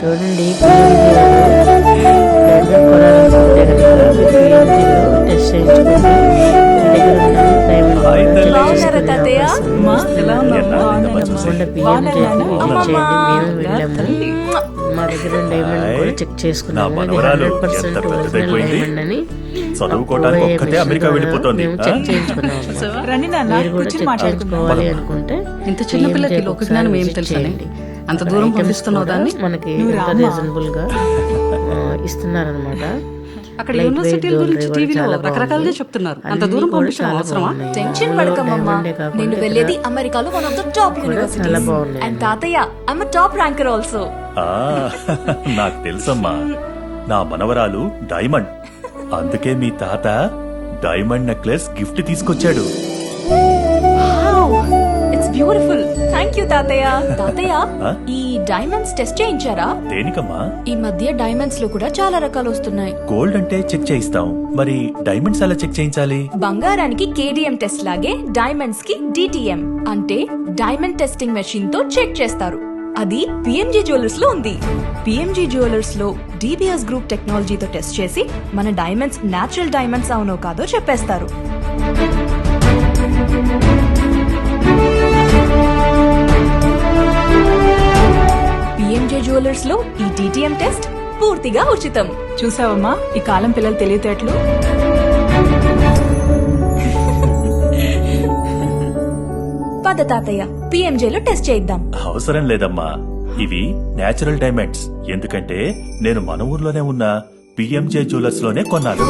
చూడండి లో టెస్ట్ చేయించుకోండి మీ దగ్గర డైమండ్ కూడా. చెక్ చేసుకున్నాము హండ్రెడ్ పర్సెంట్. డైమండ్ అని చదువుకోవడానికి అమెరికా వెళ్ళిపోతోంది, మీరు కూడా చెక్ పదమ్మా. అనుకుంటే ఇంత చిన్న పిల్లకి లోక జ్ఞానం ఏం. అంత దూరం పంపిస్తున్నావు దాన్ని? మనకి. రీజనబుల్గా ఆ, ఇస్తున్నారన్నమాట అక్కడ weight గురించి టీవీలో రకరకాలుగా. చెప్తున్నారు అంత దూరం పంపించడం అవసరమా. టెన్షన్ కాకుండా నేను వెళ్ళేది అమెరికాలో one of the top universities. And తాతయ్య ఐమ్ టాప్ ర్యాంకర్ ఆల్సో నాకు తెలుసమ్మా నా మనవరాలు డైమండ్ అందుకే మీ తాత డైమండ్ నెక్లెస్ గిఫ్ట్ తీసుకొచ్చాడు ఇట్స్ బ్యూటిఫుల్ థ్యాంక్ యూ తాతయ్య తాతయ్య? ఈ డైమండ్స్ టెస్ట్ చేయించారా? దేనికమ్మా? ఈ మధ్య డైమండ్స్లో కూడా చాలా రకాలు వస్తున్నాయి. గోల్డ్ అంటే చెక్ చేయిస్తాం. మరి డైమండ్స్ ఎలా చెక్ చేయించాలి? బంగారానికి కేడిఎం టెస్ట్ లాగే డైమండ్స్కి డిటిఎం అంటే డైమండ్ టెస్టింగ్ మెషిన్తో చెక్ చేస్తారు. అది పిఎంజీ జ్యువెలర్స్లో ఉంది. పిఎంజీ జ్యువెలర్స్లో డిబిఎస్ గ్రూప్ టెక్నాలజీతో టెస్ట్ చేసి మన డైమండ్స్ నాచురల్ డైమండ్స్ అవునో కాదో చెప్పేస్తారు. డాలర్స్లో ఈ డిటిఎం టెస్ట్ పూర్తిగా ఉచితం. చూసావమ్మా ఈ కాలం పిల్లలు తెలివితేటలు. పద తాతయ్య పిఎంజే లో టెస్ట్ చేయిద్దాం. అవసరం లేదమ్మా. ఇవి నేచురల్ డైమండ్స్ ఎందుకంటే నేను మన ఊర్లోనే ఉన్న పిఎంజే జ్యువెలర్స్లోనే కొన్నాను.